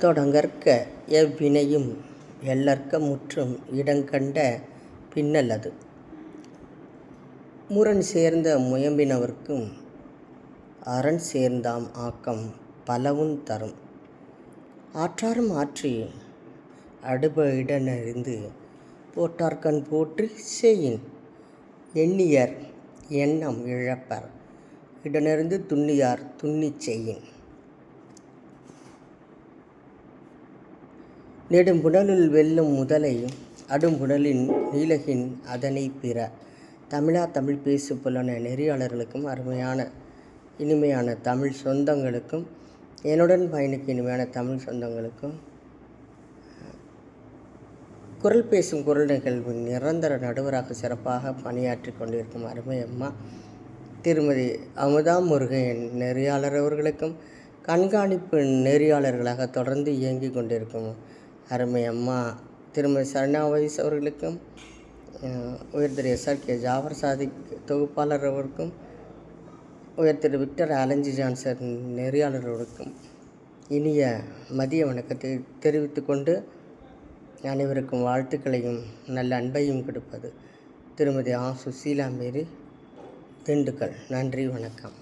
தொடங்கற்க எவ்வினையும் எள்ளற்க முற்றும் இடங்கண்ட பின்னல்லது முரண் சேர்ந்த முயம்பினவர்க்கும் அரண் சேர்ந்தாம் ஆக்கம் பலவும் தரும். ஆற்றாரும் ஆற்றி அடுப இடனறிந்து போற்றார்கண் போற்றி செயின் எண்ணியர் எண்ணம் இழப்பர். இடனறிந்து துண்ணியார் துண்ணி செய்யின். நெடும்புனலுள் வெல்லும் முதலை அடும்புடலின் நீலகின் அதனை பிற. தமிழா தமிழ் பேசு புலன நெறியாளர்களுக்கும் அருமையான இனிமையான தமிழ் சொந்தங்களுக்கும் என்னுடன் பயனுக்கு இனிமையான தமிழ் சொந்தங்களுக்கும் குரல் பேசும் குரல் நிகழ்வின் நிரந்தர நடுவராக சிறப்பாக பணியாற்றி கொண்டிருக்கும் அருமை அம்மா திருமதி அமுதா முருகையன் நெறியாளர் அவர்களுக்கும் கண்காணிப்பு நெறியாளர்களாக தொடர்ந்து இயங்கி கொண்டிருக்கும் அருமை அம்மா. திருமதி சரணாவதிஸ் அவர்களுக்கும் உயர்திரு S. R. SR K. Jafar Sadiq தொகுப்பாளர் அவருக்கும் உயர்திரு விக்டர் அலஞ்சி ஜான்சர் நெறியாளர்களுக்கும் இனிய மதிய வணக்கத்தை தெரிவித்து கொண்டு அனைவருக்கும் வாழ்த்துக்களையும் நல்ல அன்பையும் கொடுப்பது திருமதி ஆ. சுசீலா மேரி. திண்டுக்கல். நன்றி வணக்கம்.